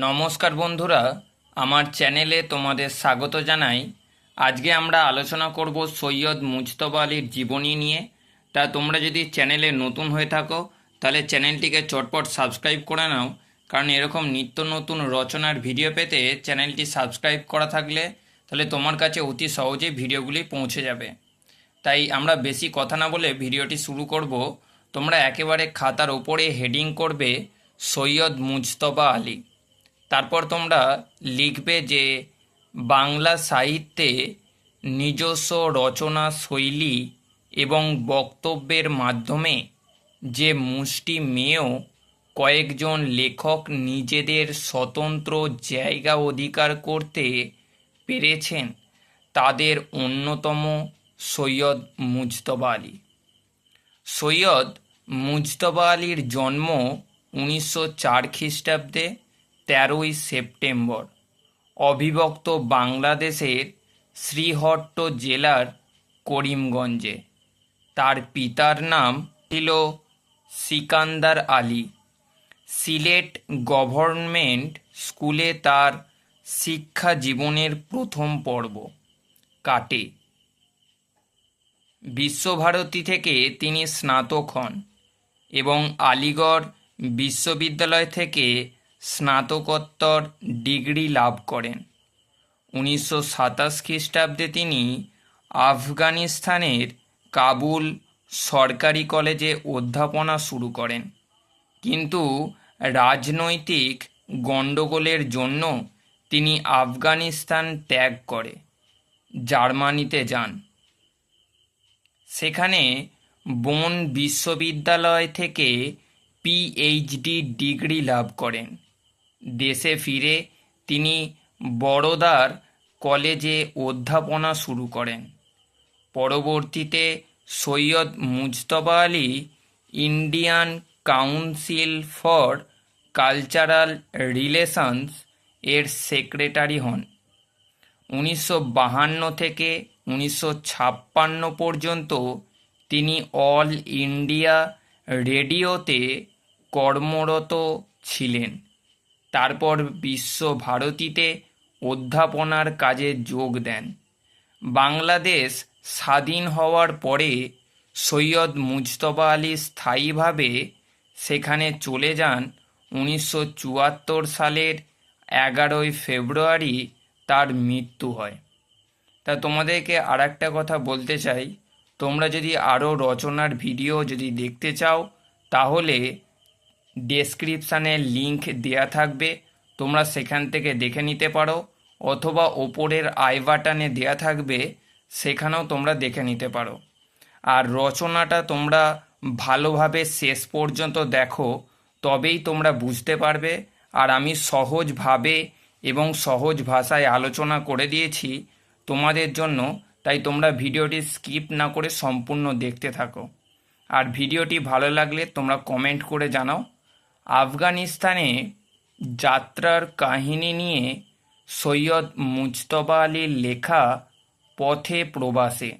নমস্কার বন্ধুরা, আমার চ্যানেলে তোমাদের স্বাগত জানাই। আজকে আমরা আলোচনা করব সৈয়দ মুজতবা আলীর জীবনী নিয়ে। তা তোমরা যদি চ্যানেলে নতুন হয়ে থাকো, তাহলে চ্যানেলটিকে চটপট সাবস্ক্রাইব করে নাও, কারণ এরকম নিত্য নতুন রচনার ভিডিও পেতে চ্যানেলটি সাবস্ক্রাইব করা থাকলে তাহলে তোমার কাছে অতি সহজেই ভিডিওগুলি পৌঁছে যাবে। তাই আমরা বেশি কথা না বলে ভিডিওটি শুরু করব। তোমরা একেবারে খাতার ওপরে হেডিং করবে সৈয়দ মুজতবা আলী। তারপর তোমরা লিখবে যে বাংলা সাহিত্যে নিজস্ব রচনা শৈলী এবং বক্তব্যের মাধ্যমে যে মুষ্টি মেয়েও কয়েকজন লেখক নিজেদের স্বতন্ত্র জায়গা অধিকার করতে পেরেছেন, তাদের অন্যতম সৈয়দ মুজতবা আলী। সৈয়দ মুজতবা আলীর জন্ম উনিশশো চার খ্রিস্টাব্দে তেরোই সেপ্টেম্বর। অবিভক্ত বাংলাদেশের শ্রীহট্ট জেলার করিমগঞ্জে। তার পিতার নাম ছিল সিকান্দার আলী। সিলেট গভর্নমেন্ট স্কুলে তার শিক্ষা জীবনের প্রথম পর্ব কাটে। বিশ্বভারতী থেকে তিনি স্নাতক হন এবং আলিগড় বিশ্ববিদ্যালয় থেকে স্নাতকোত্তর ডিগ্রি লাভ করেন। উনিশশো সাতাশ খ্রিস্টাব্দে তিনি আফগানিস্তানের কাবুল সরকারি কলেজে অধ্যাপনা শুরু করেন। কিন্তু রাজনৈতিক গণ্ডগোলের জন্য তিনি আফগানিস্তান ত্যাগ করে, জার্মানিতে যান। সেখানে বন বিশ্ববিদ্যালয় থেকে পিএইচডি ডিগ্রি লাভ করেন। দেশে ফিরে তিনি বড়োদার কলেজে অধ্যাপনা শুরু করেন। পরবর্তীতে Syed Mujtaba Ali Indian Council for Cultural Relations এর সেক্রেটারি হন। উনিশশো বাহান্ন থেকে উনিশশো ছাপ্পান্ন পর্যন্ত তিনি অল ইন্ডিয়া রেডিওতে কর্মরত ছিলেন। তারপর বিশ্বভারতীতে অধ্যাপনার কাজে যোগ দেন। বাংলাদেশ স্বাধীন হওয়ার পরে সৈয়দ মুজতবা আলী স্থায়ীভাবে সেখানে চলে যান উনিশশো চুয়াত্তর সালের এগারোই ফেব্রুয়ারি তার মৃত্যু হয়। তা তোমাদেরকে আর একটা কথা বলতে চাই। তোমরা যদি আরও রচনার ভিডিও যদি দেখতে চাও, তাহলে ডেসক্রিপশানে লিংক দেয়া থাকবে। তোমরা সেখান থেকে দেখে নিতে পারো, অথবা ওপরের আই বাটনে দেয়া থাকবে, সেখানেও তোমরা দেখে নিতে পারো। আর রচনাটা তোমরা ভালোভাবে শেষ পর্যন্ত দেখো, তবেই তোমরা বুঝতে পারবে। আর আমি সহজভাবে এবং সহজ ভাষায় আলোচনা করে দিয়েছি তোমাদের জন্য, তাই তোমরা ভিডিওটি স্কিপ না করে সম্পূর্ণ দেখতে থাকো। আর ভিডিওটি ভালো লাগলে তোমরা কমেন্ট করে জানাও। আফগানিস্তানে যাত্রার কাহিনী নিয়ে সৈয়দ মুজতবা আলীর লেখা পথে প্রবাসে,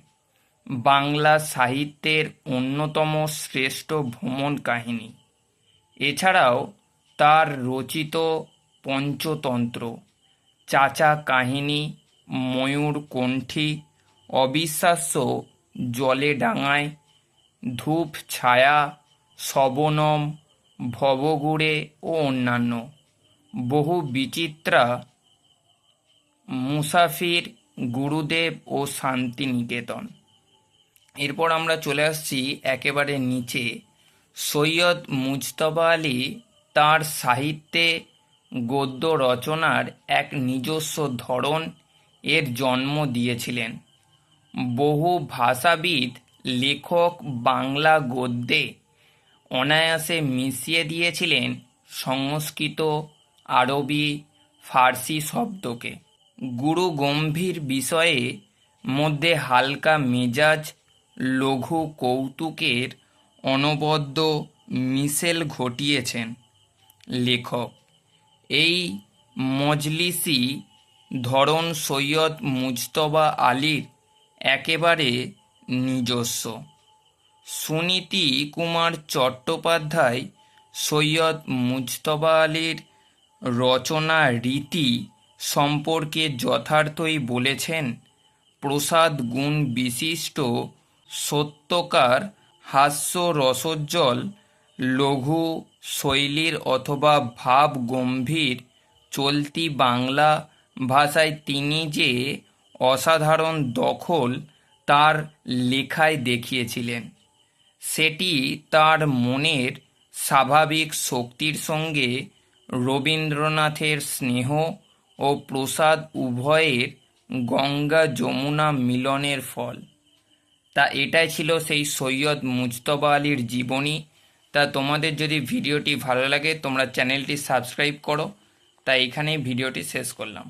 বাংলা সাহিত্যের অন্যতম শ্রেষ্ঠ ভ্রমণ কাহিনী। এছাড়াও তার রচিত পঞ্চতন্ত্র, চাচা কাহিনী, ময়ূর কণ্ঠী, অবিশ্বাস্য জলে ডাঙায়, ধূপ ছায়া, শবনম ভবগুড়ে ও অন্যান্য। বহু বিচিত্রা মুসাফির, গুরুদেব ও শান্তিনিকেতন। এরপর আমরা চলে আসছি একেবারে নিচে। সৈয়দ মুজতবা আলী তাঁর সাহিত্যে গদ্য রচনার এক নিজস্ব ধরন এর জন্ম দিয়েছিলেন। বহু ভাষাবিদ, লেখক, বাংলা গদ্যে অনায়াসে মিশিয়ে দিয়েছিলেন সংস্কৃত, আরবি, ফার্সি শব্দকে। গুরু গম্ভীর বিষয়ে মধ্যে হালকা মেজাজ, লঘু কৌতুকের অনবদ্য মিশেল ঘটিয়েছেন। লেখক, এই মজলিসি ধরন সৈয়দ মুজতবা আলীর একেবারে নিজস্ব। সুনীতি কুমার চট্টোপাধ্যায়, সৈয়দ মুজতবা আলীর রচনা রীতি সম্পর্কে যথার্থই বলেছেন প্রসাদ গুণ বিশিষ্ট সত্যকার হাস্য রসোজ্জ্বল লঘু শৈলীর অথবা ভাব গম্ভীর চলতি বাংলা ভাষায় তিনি যে অসাধারণ দখল তার লেখায় দেখিয়েছিলেন। সেটি তার মনের স্বাভাবিক শক্তির সঙ্গে রবীন্দ্রনাথের স্নেহ ও প্রসাদ উভয়ের গঙ্গা যমুনা মিলনের ফল। তা এটাই ছিল সেই সৈয়দ মুজতবা আলীর জীবনী। তা তোমাদের যদি ভিডিওটি ভালো লাগে, তোমরা চ্যানেলটি সাবস্ক্রাইব করো। তা এখানেই ভিডিওটি শেষ করলাম।